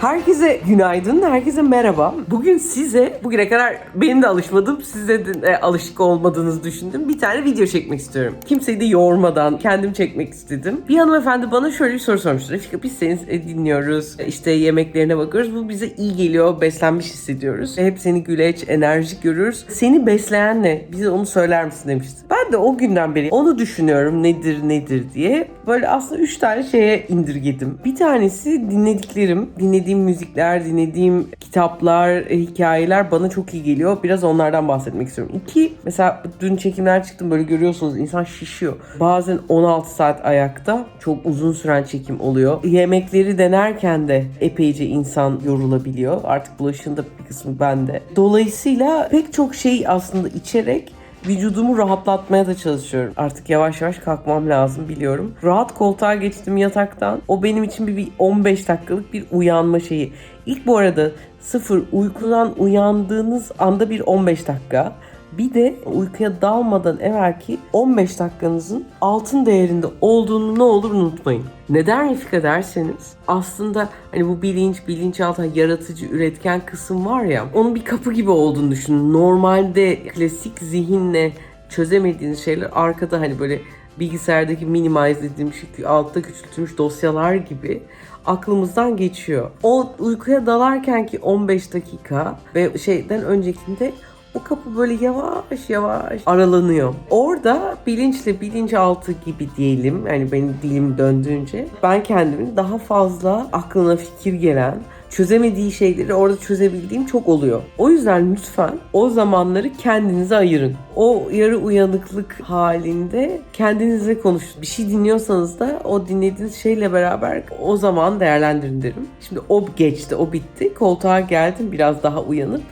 Herkese günaydın, herkese merhaba. Bugün size, bugüne kadar benim de alışmadım, size de e, alışık olmadığınızı düşündüm. Bir tane video çekmek istiyorum. Kimseyi de yormadan kendim çekmek istedim. Bir hanımefendi bana şöyle bir soru sormuştu. Refika biz seni e, dinliyoruz, e, işte yemeklerine bakıyoruz. Bu bize iyi geliyor, beslenmiş hissediyoruz. Hep seni güleç, enerjik görüyoruz. Seni besleyen ne? Bize onu söyler misin demişti. Ben de o günden beri onu düşünüyorum nedir nedir diye. Böyle aslında üç tane şeye indirgedim. Bir tanesi dinlediklerim, dinlediğim müzikler, dinlediğim kitaplar, e, hikayeler bana çok iyi geliyor. Biraz onlardan bahsetmek istiyorum. İki, mesela dün çekimler çıktım böyle görüyorsunuz insan şişiyor. Bazen 16 saat ayakta çok uzun süren çekim oluyor. Yemekleri denerken de epeyce insan yorulabiliyor. Artık bulaşığın da bir kısmı bende. Dolayısıyla pek çok şey aslında içerek vücudumu rahatlatmaya da çalışıyorum. Artık yavaş yavaş kalkmam lazım biliyorum. Rahat koltuğa geçtim yataktan. O benim için bir, bir 15 dakikalık bir uyanma şeyi. İlk bu arada sıfır uykudan uyandığınız anda bir 15 dakika. Bir de uykuya dalmadan evvelki 15 dakikanızın altın değerinde olduğunu ne olur unutmayın. Neden Refika derseniz aslında hani bu bilinç, bilinçaltı, yaratıcı, üretken kısım var ya onun bir kapı gibi olduğunu düşünün. Normalde klasik zihinle çözemediğiniz şeyler arkada hani böyle bilgisayardaki minimize edilmiş, altta küçültülmüş dosyalar gibi aklımızdan geçiyor. O uykuya dalarken ki 15 dakika ve şeyden öncekinde o kapı böyle yavaş yavaş aralanıyor. Orada bilinçle bilinçaltı gibi diyelim yani benim dilim döndüğünce ben kendimi daha fazla aklına fikir gelen çözemediği şeyleri orada çözebildiğim çok oluyor. O yüzden lütfen o zamanları kendinize ayırın. O yarı uyanıklık halinde kendinizle konuşun. Bir şey dinliyorsanız da o dinlediğiniz şeyle beraber o zaman değerlendirin derim. Şimdi o geçti, o bitti. Koltuğa geldim biraz daha uyanıp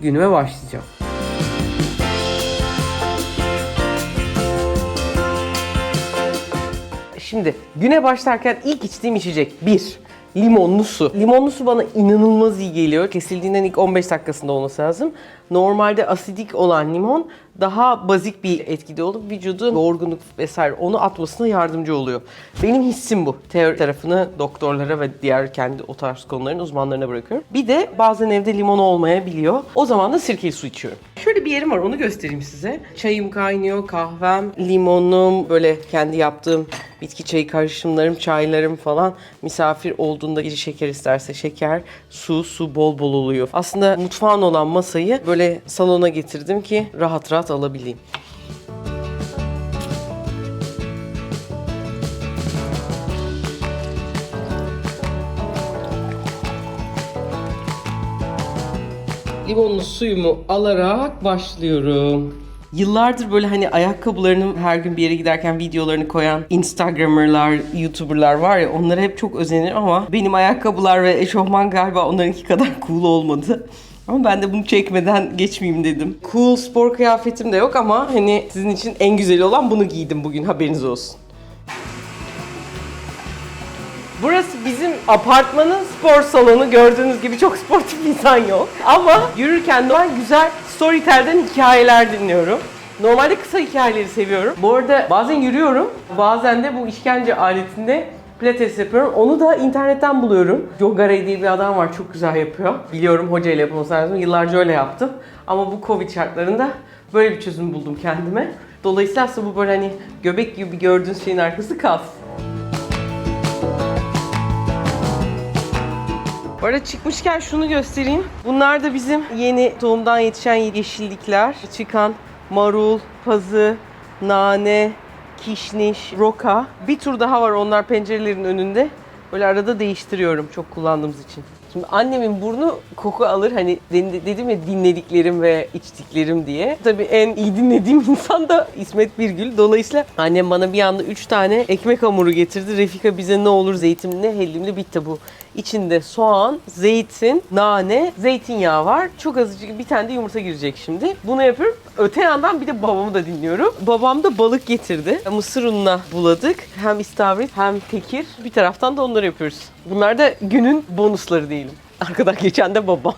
günüme başlayacağım. Şimdi güne başlarken ilk içtiğim içecek bir limonlu su. Limonlu su bana inanılmaz iyi geliyor. Kesildiğinden ilk 15 dakikasında olması lazım. Normalde asidik olan limon daha bazik bir etkide olup vücudu yorgunluk vesaire onu atmasına yardımcı oluyor. Benim hissim bu. Teori tarafını doktorlara ve diğer kendi o tarz konuların uzmanlarına bırakıyorum. Bir de bazen evde limon olmayabiliyor. O zaman da sirkeli su içiyorum. Şöyle bir yerim var onu göstereyim size. Çayım kaynıyor, kahvem, limonum, böyle kendi yaptığım bitki çayı karışımlarım, çaylarım falan. Misafir olduğunda biri şeker isterse şeker, su, su bol bol oluyor. Aslında mutfağın olan masayı böyle salona getirdim ki rahat rahat alabileyim. limonlu suyumu alarak başlıyorum. Yıllardır böyle hani ayakkabılarını her gün bir yere giderken videolarını koyan Instagrammerlar, YouTuberlar var ya onlara hep çok özenirim ama benim ayakkabılar ve eşofman galiba onlarınki kadar cool olmadı. Ama ben de bunu çekmeden geçmeyeyim dedim. Cool spor kıyafetim de yok ama hani sizin için en güzeli olan bunu giydim bugün haberiniz olsun. Burası bizim apartmanın spor salonu. Gördüğünüz gibi çok sportif insan yok. Ama yürürken de güzel Storytel'den hikayeler dinliyorum. Normalde kısa hikayeleri seviyorum. Bu arada bazen yürüyorum, bazen de bu işkence aletinde pilates yapıyorum. Onu da internetten buluyorum. Yoga Ray diye bir adam var, çok güzel yapıyor. Biliyorum hocayla yapılması lazım. Yıllarca öyle yaptım. Ama bu Covid şartlarında böyle bir çözüm buldum kendime. Dolayısıyla aslında bu böyle hani göbek gibi gördüğünüz şeyin arkası kas. Bu arada çıkmışken şunu göstereyim. Bunlar da bizim yeni tohumdan yetişen yeşillikler. Çıkan marul, pazı, nane, kişniş, roka. Bir tur daha var onlar pencerelerin önünde. Böyle arada değiştiriyorum çok kullandığımız için. Şimdi annemin burnu koku alır hani dedim ya dinlediklerim ve içtiklerim diye. Tabii en iyi dinlediğim insan da İsmet Birgül. Dolayısıyla annem bana bir anda 3 tane ekmek hamuru getirdi. Refika bize ne olur zeytinli, hellimli bitti bu. İçinde soğan, zeytin, nane, zeytinyağı var. Çok azıcık bir tane de yumurta girecek şimdi. Bunu yapıyorum. Öte yandan bir de babamı da dinliyorum. Babam da balık getirdi. Mısır ununa buladık. Hem istavrit hem tekir. Bir taraftan da onları yapıyoruz. Bunlar da günün bonusları diyelim. Arkadan geçen de babam.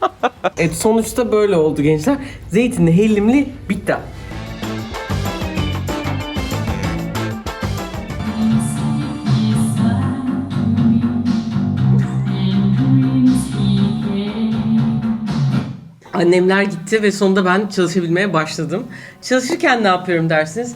evet sonuçta böyle oldu gençler. Zeytinli, hellimli bitti. Annemler gitti ve sonunda ben çalışabilmeye başladım. Çalışırken ne yapıyorum dersiniz?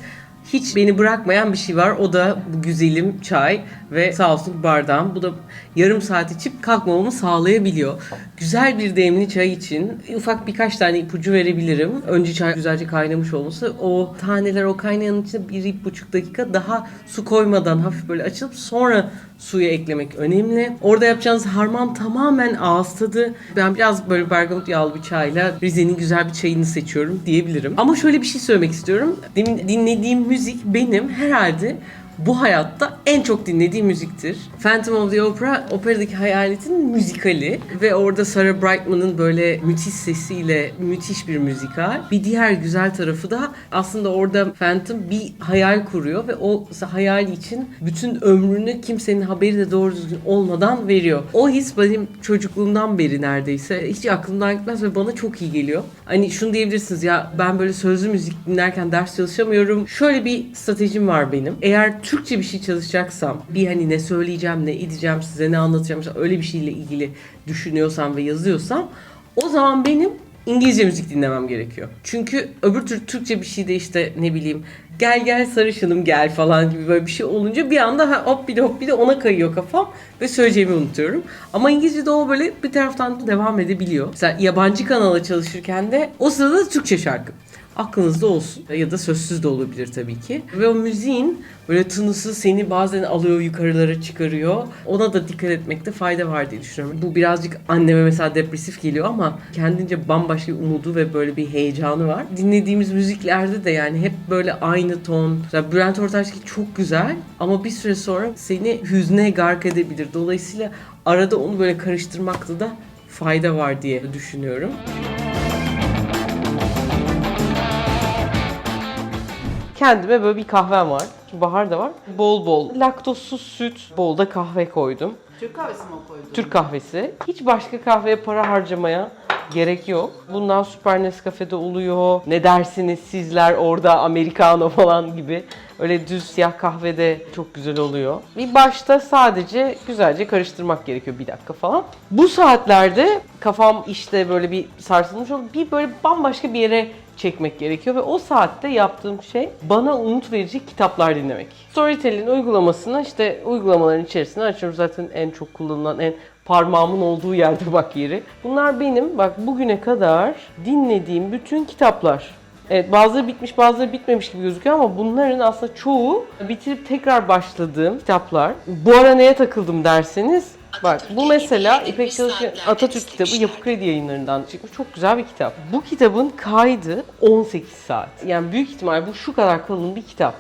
Hiç beni bırakmayan bir şey var. O da bu güzelim çay ve sağ olsun bardağım. Bu da yarım saat içip kalkmamamı sağlayabiliyor. Güzel bir demli çay için ufak birkaç tane ipucu verebilirim. Önce çay güzelce kaynamış olması. O taneler o kaynayanın içine bir, bir buçuk dakika daha su koymadan hafif böyle açılıp sonra suyu eklemek önemli. Orada yapacağınız harman tamamen ağız tadı. Ben biraz böyle bergamot yağlı bir çayla Rize'nin güzel bir çayını seçiyorum diyebilirim. Ama şöyle bir şey söylemek istiyorum. Demin dinlediğim müzik benim herhalde bu hayatta en çok dinlediğim müziktir. Phantom of the Opera, operadaki hayaletin müzikali ve orada Sarah Brightman'ın böyle müthiş sesiyle müthiş bir müzikal. Bir diğer güzel tarafı da aslında orada Phantom bir hayal kuruyor ve o hayal için bütün ömrünü kimsenin haberi de doğru düzgün olmadan veriyor. O his benim çocukluğumdan beri neredeyse hiç aklımdan gitmez ve bana çok iyi geliyor. Hani şunu diyebilirsiniz ya ben böyle sözlü müzik dinlerken ders çalışamıyorum. Şöyle bir stratejim var benim. Eğer Türkçe bir şey çalışacaksam bir hani ne söyleyeceğim ne edeceğim size ne anlatacağım öyle bir şeyle ilgili düşünüyorsam ve yazıyorsam o zaman benim İngilizce müzik dinlemem gerekiyor. Çünkü öbür tür Türkçe bir şeyde işte ne bileyim gel gel sarışınım gel falan gibi böyle bir şey olunca bir anda ha, hop bir de hop bir de ona kayıyor kafam ve söyleyeceğimi unutuyorum. Ama İngilizce'de o böyle bir taraftan da devam edebiliyor. Mesela yabancı kanala çalışırken de o sırada Türkçe şarkı aklınızda olsun. Ya da sözsüz de olabilir tabii ki. Ve o müziğin böyle tınısı seni bazen alıyor yukarılara çıkarıyor. Ona da dikkat etmekte fayda var diye düşünüyorum. Bu birazcık anneme mesela depresif geliyor ama kendince bambaşka bir umudu ve böyle bir heyecanı var. Dinlediğimiz müziklerde de yani hep böyle aynı ton. Mesela Bülent Ortaçgil çok güzel ama bir süre sonra seni hüzne gark edebilir. Dolayısıyla arada onu böyle karıştırmakta da fayda var diye düşünüyorum. Kendime böyle bir kahvem var. Çünkü bahar da var. Bol bol laktozsuz süt, bol da kahve koydum. Türk kahvesi mi koydun? Türk kahvesi. Hiç başka kahveye para harcamaya gerek yok. Bundan Süper Nescafe'de oluyor. Ne dersiniz sizler orada Americano falan gibi. Öyle düz siyah kahvede çok güzel oluyor. Bir başta sadece güzelce karıştırmak gerekiyor bir dakika falan. Bu saatlerde kafam işte böyle bir sarsılmış olup bir böyle bambaşka bir yere çekmek gerekiyor ve o saatte yaptığım şey bana umut verici kitaplar dinlemek. Storytel'in uygulamasını işte uygulamaların içerisine açıyorum. Zaten en çok kullanılan, en parmağımın olduğu yerde bak yeri. Bunlar benim bak bugüne kadar dinlediğim bütün kitaplar. Evet bazıları bitmiş bazıları bitmemiş gibi gözüküyor ama bunların aslında çoğu bitirip tekrar başladığım kitaplar. Bu ara neye takıldım derseniz Bak bu mesela İpek Çalışkan Atatürk kitabı Yapı Kredi yayınlarından çıkmış. Çok güzel bir kitap. Bu kitabın kaydı 18 saat. Yani büyük ihtimal bu şu kadar kalın bir kitap.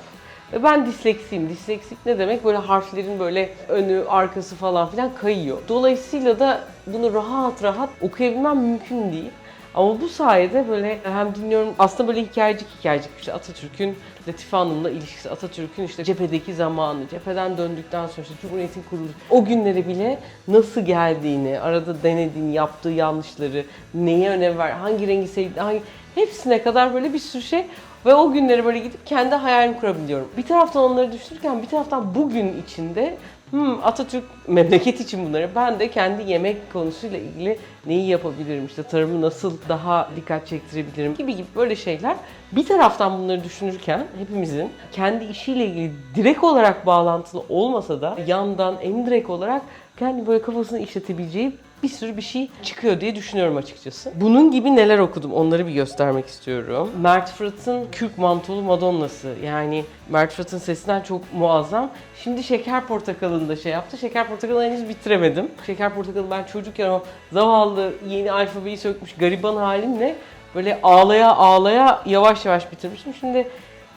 Ve ben disleksiyim. Disleksik ne demek? Böyle harflerin böyle önü, arkası falan filan kayıyor. Dolayısıyla da bunu rahat rahat okuyabilmem mümkün değil. Ama bu sayede böyle hem dinliyorum aslında böyle hikayecik hikayecik işte Atatürk'ün Latife Hanım'la ilişkisi, Atatürk'ün işte cephedeki zamanı, cepheden döndükten sonra işte Cumhuriyet'in kuruluşu, o günlere bile nasıl geldiğini, arada denediğini, yaptığı yanlışları, neye önem ver, hangi rengi sevdi, hangi hepsine kadar böyle bir sürü şey ve o günleri böyle gidip kendi hayalimi kurabiliyorum. Bir taraftan onları düşünürken bir taraftan bugün içinde hmm, Atatürk memleket için bunları. Ben de kendi yemek konusuyla ilgili neyi yapabilirim, işte tarımı nasıl daha dikkat çektirebilirim gibi gibi böyle şeyler. Bir taraftan bunları düşünürken hepimizin kendi işiyle ilgili direkt olarak bağlantılı olmasa da yandan en direkt olarak kendi böyle kafasını işletebileceği bir sürü bir şey çıkıyor diye düşünüyorum açıkçası. Bunun gibi neler okudum onları bir göstermek istiyorum. Mert Fırat'ın Kürk Mantolu Madonna'sı. Yani Mert Fırat'ın sesinden çok muazzam. Şimdi Şeker Portakalı'nı da şey yaptı. Şeker Portakalı'nı henüz bitiremedim. Şeker Portakalı ben çocukken o zavallı yeni alfabeyi sökmüş gariban halimle böyle ağlaya ağlaya yavaş yavaş bitirmiştim. Şimdi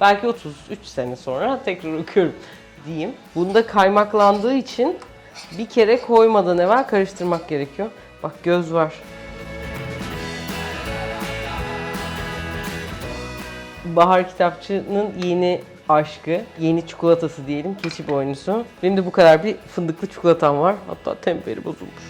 belki 33 sene sonra tekrar okuyorum diyeyim. Bunda kaymaklandığı için bir kere koymadan evvel karıştırmak gerekiyor. Bak göz var. Bahar Kitapçı'nın yeni aşkı, yeni çikolatası diyelim, keçi boynuzu. Benim de bu kadar bir fındıklı çikolatam var. Hatta temperi bozulmuş.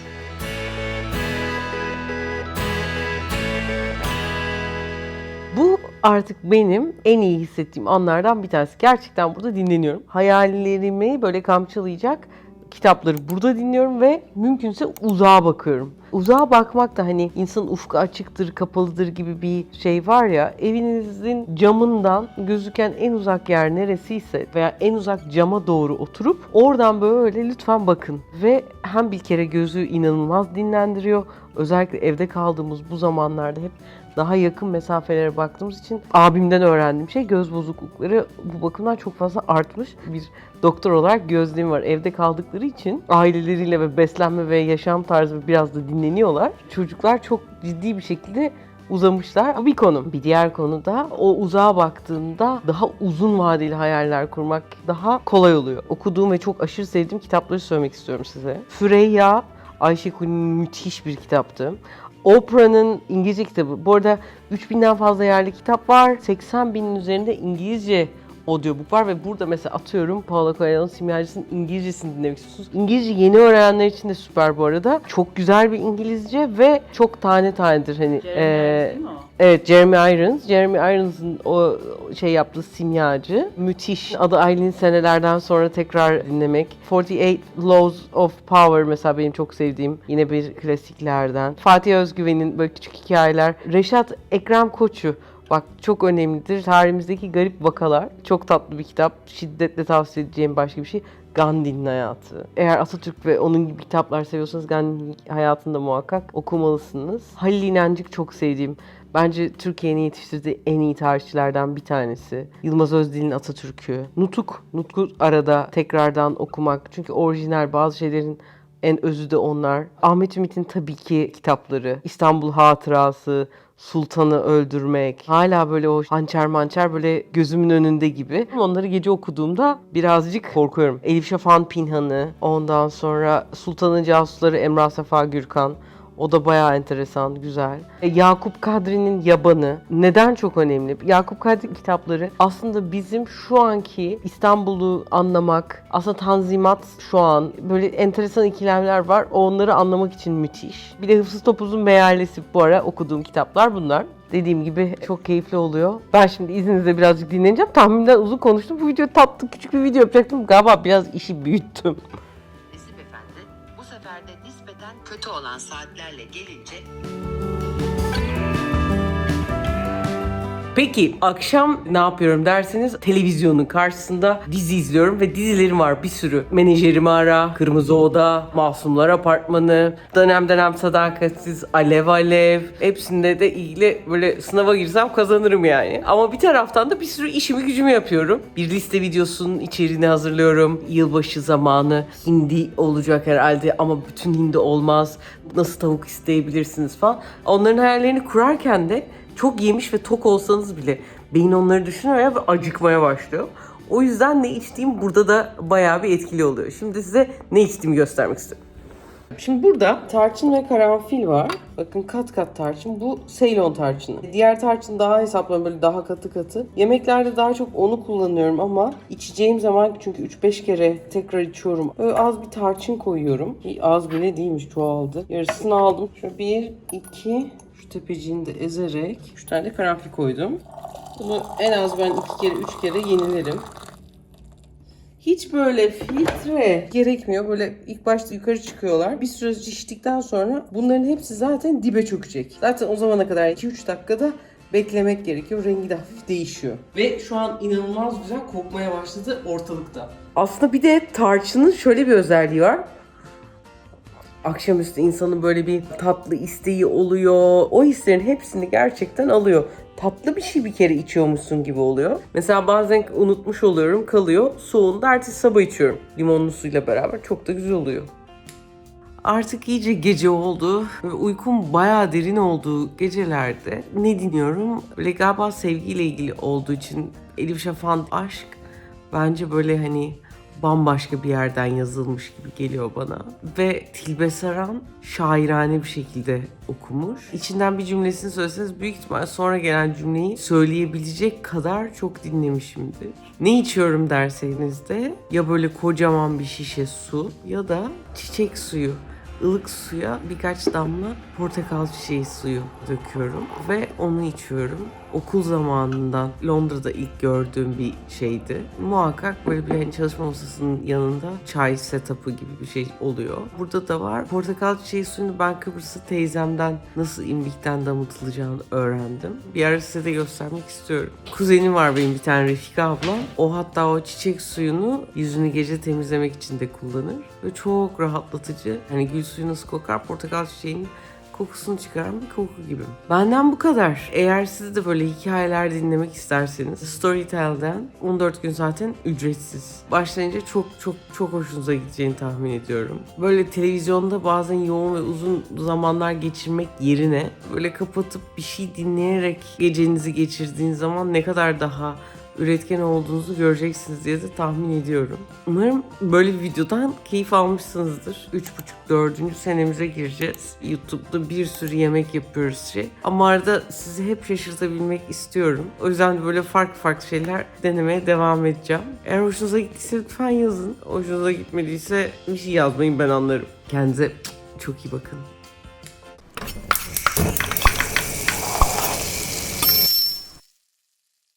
Bu artık benim en iyi hissettiğim anlardan bir tanesi. Gerçekten burada dinleniyorum. Hayallerimi böyle kamçılayacak kitapları burada dinliyorum ve mümkünse uzağa bakıyorum. uzağa bakmak da hani insan ufku açıktır, kapalıdır gibi bir şey var ya. Evinizin camından gözüken en uzak yer neresiyse veya en uzak cama doğru oturup oradan böyle lütfen bakın. Ve hem bir kere gözü inanılmaz dinlendiriyor. Özellikle evde kaldığımız bu zamanlarda hep daha yakın mesafelere baktığımız için abimden öğrendiğim şey göz bozuklukları bu bakımdan çok fazla artmış. Bir doktor olarak gözlüğüm var. Evde kaldıkları için aileleriyle ve beslenme ve yaşam tarzı biraz da dinleniyorlar. Çocuklar çok ciddi bir şekilde uzamışlar. Bu bir konu. Bir diğer konu da o uzağa baktığında daha uzun vadeli hayaller kurmak daha kolay oluyor. Okuduğum ve çok aşırı sevdiğim kitapları söylemek istiyorum size. Füreyya Ayşe Kuli'nin müthiş bir kitaptı. Oprah'nın İngilizce kitabı. Bu arada 3000'den fazla yerli kitap var. 80 binin üzerinde İngilizce audiobook var ve burada mesela atıyorum Paula Coelho'nun simyacısının İngilizcesini dinlemek istiyorsunuz. İngilizce yeni öğrenenler için de süper bu arada. Çok güzel bir İngilizce ve çok tane tanedir hani. eee, Evet Jeremy Irons. Jeremy Irons'ın o şey yaptığı simyacı. Müthiş. Adı Aylin senelerden sonra tekrar dinlemek. 48 Laws of Power mesela benim çok sevdiğim yine bir klasiklerden. Fatih Özgüven'in böyle küçük hikayeler. Reşat Ekrem Koçu. Bak çok önemlidir. Tarihimizdeki garip vakalar. Çok tatlı bir kitap. Şiddetle tavsiye edeceğim başka bir şey. Gandhi'nin hayatı. Eğer Atatürk ve onun gibi kitaplar seviyorsanız Gandhi'nin hayatını da muhakkak okumalısınız. Halil İnancık çok sevdiğim. Bence Türkiye'nin yetiştirdiği en iyi tarihçilerden bir tanesi. Yılmaz Özdil'in Atatürk'ü. Nutuk. Nutuk'u arada tekrardan okumak. Çünkü orijinal bazı şeylerin en özü de onlar. Ahmet Ümit'in tabii ki kitapları. İstanbul Hatırası, Sultanı Öldürmek. Hala böyle o hançer mançer böyle gözümün önünde gibi. Onları gece okuduğumda birazcık korkuyorum. Elif Şafak'ın Pinhan'ı, ondan sonra Sultanın Casusları Emrah Safa Gürkan. O da bayağı enteresan, güzel. E, Yakup Kadri'nin Yabanı. Neden çok önemli? Yakup Kadri kitapları aslında bizim şu anki İstanbul'u anlamak, aslında Tanzimat şu an böyle enteresan ikilemler var. Onları anlamak için müthiş. Bir de Hıfzı Topuz'un Meyalesi bu ara okuduğum kitaplar bunlar. Dediğim gibi çok keyifli oluyor. Ben şimdi izninizle birazcık dinleneceğim. Tahminden uzun konuştum. Bu video tatlı küçük bir video yapacaktım. Galiba biraz işi büyüttüm. kötü olan saatlerle gelince Peki akşam ne yapıyorum derseniz televizyonun karşısında dizi izliyorum ve dizilerim var bir sürü. Menajerimi ara, Kırmızı Oda, Masumlar Apartmanı, dönem dönem Sadakatsiz, Alev Alev. Hepsinde de ilgili böyle sınava girsem kazanırım yani. Ama bir taraftan da bir sürü işimi gücümü yapıyorum. Bir liste videosunun içeriğini hazırlıyorum. Yılbaşı zamanı hindi olacak herhalde ama bütün hindi olmaz. Nasıl tavuk isteyebilirsiniz falan. Onların hayallerini kurarken de çok yemiş ve tok olsanız bile beyin onları düşünüyor ve acıkmaya başlıyor. O yüzden ne içtiğim burada da bayağı bir etkili oluyor. Şimdi size ne içtiğimi göstermek istiyorum. Şimdi burada tarçın ve karanfil var. Bakın kat kat tarçın. Bu Ceylon tarçını. Diğer tarçın daha hesaplı böyle daha katı katı. Yemeklerde daha çok onu kullanıyorum ama içeceğim zaman çünkü 3-5 kere tekrar içiyorum. Böyle az bir tarçın koyuyorum. Ki az bile değilmiş çoğaldı. Yarısını aldım. Şöyle bir, iki, şu tepeciğini de ezerek 3 tane de karanfil koydum. Bunu en az ben 2 kere 3 kere yenilerim. Hiç böyle filtre gerekmiyor. Böyle ilk başta yukarı çıkıyorlar. Bir süre içtikten sonra bunların hepsi zaten dibe çökecek. Zaten o zamana kadar 2-3 dakikada beklemek gerekiyor. Rengi de hafif değişiyor. Ve şu an inanılmaz güzel kokmaya başladı ortalıkta. Aslında bir de tarçının şöyle bir özelliği var akşamüstü insanın böyle bir tatlı isteği oluyor. O hislerin hepsini gerçekten alıyor. Tatlı bir şey bir kere içiyormuşsun gibi oluyor. Mesela bazen unutmuş oluyorum kalıyor. Soğuğunda ertesi sabah içiyorum. Limonlu suyla beraber çok da güzel oluyor. Artık iyice gece oldu ve uykum bayağı derin olduğu gecelerde ne dinliyorum? Böyle galiba sevgiyle ilgili olduğu için Elif Şafak'ın aşk bence böyle hani bambaşka bir yerden yazılmış gibi geliyor bana. Ve Tilbe Saran şairane bir şekilde okumuş. İçinden bir cümlesini söyleseniz büyük ihtimal sonra gelen cümleyi söyleyebilecek kadar çok dinlemişimdir. Ne içiyorum derseniz de ya böyle kocaman bir şişe su ya da çiçek suyu. ılık suya birkaç damla portakal çiçeği suyu döküyorum ve onu içiyorum. Okul zamanından Londra'da ilk gördüğüm bir şeydi. Muhakkak böyle bir hani çalışma masasının yanında çay setup'ı gibi bir şey oluyor. Burada da var. Portakal çiçeği suyunu ben Kıbrıs'ta teyzemden nasıl imbikten damıtılacağını öğrendim. Bir ara size de göstermek istiyorum. Kuzenim var benim bir tane Refika abla. O hatta o çiçek suyunu yüzünü gece temizlemek için de kullanır. Ve çok rahatlatıcı. Hani gül suyu nasıl kokar portakal çiçeğinin kokusunu çıkaran bir koku gibi. Benden bu kadar. Eğer siz de böyle hikayeler dinlemek isterseniz Storytel'den 14 gün zaten ücretsiz. Başlayınca çok çok çok hoşunuza gideceğini tahmin ediyorum. Böyle televizyonda bazen yoğun ve uzun zamanlar geçirmek yerine böyle kapatıp bir şey dinleyerek gecenizi geçirdiğiniz zaman ne kadar daha üretken olduğunuzu göreceksiniz diye de tahmin ediyorum. Umarım böyle bir videodan keyif almışsınızdır. 3,5-4. senemize gireceğiz. YouTube'da bir sürü yemek yapıyoruz şey. Ama arada sizi hep şaşırtabilmek istiyorum. O yüzden de böyle farklı farklı şeyler denemeye devam edeceğim. Eğer hoşunuza gittiyse lütfen yazın. Hoşunuza gitmediyse bir şey yazmayın ben anlarım. Kendinize çok iyi bakın.